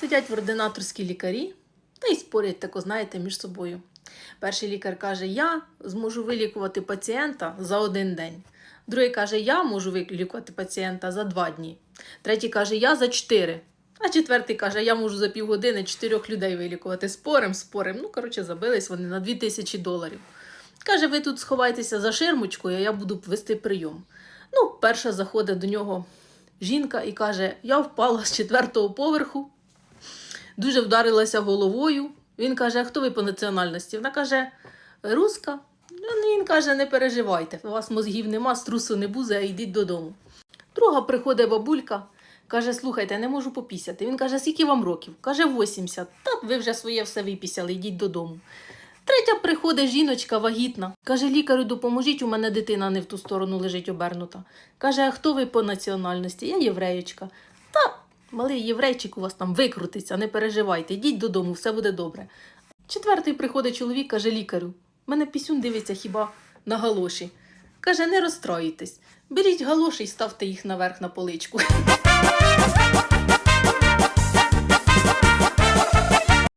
Сидять в ординаторській лікарі та й спорять тако, знаєте, між собою. Перший лікар каже: Я зможу вилікувати пацієнта за один день. Другий каже, я можу вилікувати пацієнта за два дні. Третій каже, я за чотири. А четвертий каже, я можу за півгодини чотирьох людей вилікувати. Спорим, спорим. Ну, коротше, забились вони на дві тисячі доларів. Каже, ви тут сховайтеся за ширмочкою, а я буду вести прийом. Ну, перша заходить до нього жінка і каже: Я впала з четвертого поверху, дуже вдарилася головою. Він каже: хто ви по національності? Вона каже, руска. Ну, Він каже, не переживайте, у вас мозгів нема, струсу не буде, а йдіть додому. Друга приходить бабулька, каже: слухайте, не можу попісяти. Він каже, скільки вам років? Каже, 80. Та ви вже своє все випісяли, йдіть додому. Третя приходить жіночка вагітна. Каже, лікарю, допоможіть, у мене дитина не в ту сторону лежить обернута. Каже, а хто ви по національності? Я євреєчка. Малий єврейчик у вас там викрутиться, не переживайте, йдіть додому, все буде добре. Четвертий приходить чоловік, каже лікарю, мене пісюн дивиться хіба на галоші. Каже, не розстроїтесь. Беріть галоші і ставте їх наверх на поличку.